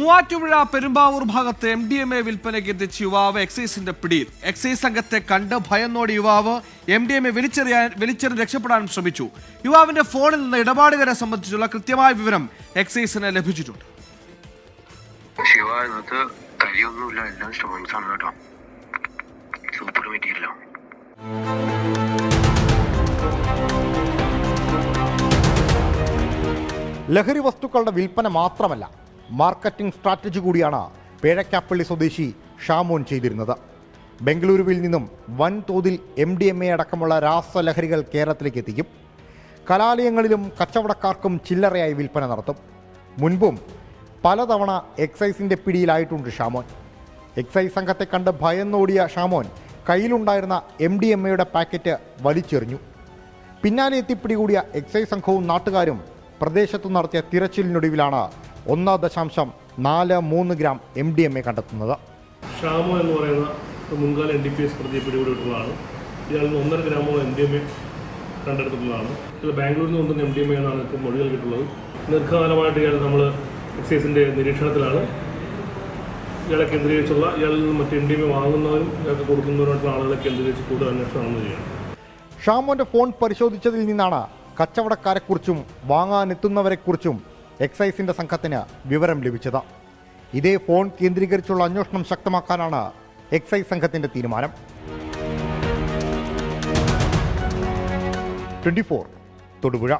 മൂവാറ്റുപുഴ പെരുമ്പാവൂർ ഭാഗത്ത് M D M A വിൽപ്പനയ്ക്ക് എത്തിച്ച യുവാവ് എക്സൈസിന്റെ പിടിയിൽ. എക്സൈസ് സംഘത്തെ കണ്ട് ഭയന്നോടി യുവാവ് എം ഡി എം എ വലിച്ചെറിയാൻ വലിച്ചെറിഞ്ഞ് രക്ഷപ്പെടാൻ ശ്രമിച്ചു. യുവാവിന്റെ ഫോണിൽ നിന്ന് ഇടപാടുകാരെ സംബന്ധിച്ചുള്ള കൃത്യമായ വിവരം എക്സൈസിന് ലഭിച്ചിട്ടുണ്ട്. ശിവ അതിനകത്ത് കരിയൊന്നുമില്ല എല്ലാം സ്റ്റോൺസ് ആണ് കേട്ടോ സൂപ്പർ മെറ്റീരിയലാണ് ലഹരി വസ്തുക്കളുടെ വിൽപ്പന മാത്രമല്ല മാർക്കറ്റിംഗ് സ്ട്രാറ്റജി കൂടിയാണ് പേഴക്കാപ്പള്ളി സ്വദേശി ഷാമോൻ ചെയ്തിരുന്നത്. ബംഗളൂരുവിൽ നിന്നും വൻതോതിൽ എം ഡി എം എ അടക്കമുള്ള രാസലഹരികൾ കേരളത്തിലേക്ക് എത്തിക്കും. കലാലയങ്ങളിലും കച്ചവടക്കാർക്കും ചില്ലറയായി വിൽപ്പന നടത്തും. മുൻപും പലതവണ എക്സൈസിന്റെ പിടിയിലായിട്ടുണ്ട് ഷാമോൻ. എക്സൈസ് സംഘത്തെ കണ്ട് ഭയന്നോടിയ ഷാമോൻ കയ്യിലുണ്ടായിരുന്ന എം ഡി എം എയുടെ പാക്കറ്റ് വലിച്ചെറിഞ്ഞു. പിന്നാലെ എത്തിപ്പിടികൂടിയ എക്സൈസ് സംഘവും നാട്ടുകാരും പ്രദേശത്തു നടത്തിയ തിരച്ചിലിനൊടുവിലാണ് ഒന്ന് ദശാംശം നാല് മൂന്ന് gram M D M A കണ്ടെത്തുന്നത്. ഷാമോ എന്ന് പറയുന്ന മുൻകാല എൻ ഡി പി എസ് പ്രതിയെ പിടികൂടിയിട്ടുള്ളതാണ്. ഇയാളിൽ നിന്ന് ഒന്നര ഗ്രാമോളം എം ഡി എം എ കണ്ടെടുത്തിട്ടുള്ളതാണ്. ഇത് ബാംഗ്ലൂരിൽ നിന്ന് കൊണ്ടുവന്ന എം ഡി എം എ എന്നാണ് ഇപ്പോൾ മൊഴി നൽകിയിട്ടുള്ളത് ദീർഘകാലമായിട്ട് ഇയാൾ നമ്മൾ എക്സൈസിന്റെ നിരീക്ഷണത്തിലാണ്. ഇയാളെ കേന്ദ്രീകരിച്ചുള്ള ഇയാളിൽ നിന്ന് മറ്റ് എം ഡി എം എ വാങ്ങുന്നവരും ഇയാൾക്ക് കൊടുക്കുന്നവരുമായിട്ടുള്ള ആളുകളെ കേന്ദ്രീകരിച്ച് കൂടുതൽ അന്വേഷണം നടന്നുകയാണ് ഷാമോന്റെ ഫോൺ പരിശോധിച്ചതിൽ നിന്നാണ് കച്ചവടക്കാരെക്കുറിച്ചും വാങ്ങാനെത്തുന്നവരെക്കുറിച്ചും എക്സൈസിന്റെ സംഘത്തിന് വിവരം ലഭിച്ചത്. ഇതേ ഫോൺ കേന്ദ്രീകരിച്ചുള്ള അന്വേഷണം ശക്തമാക്കാനാണ് എക്സൈസ് സംഘത്തിന്റെ തീരുമാനം. ട്വന്റി തൊടുപുഴ.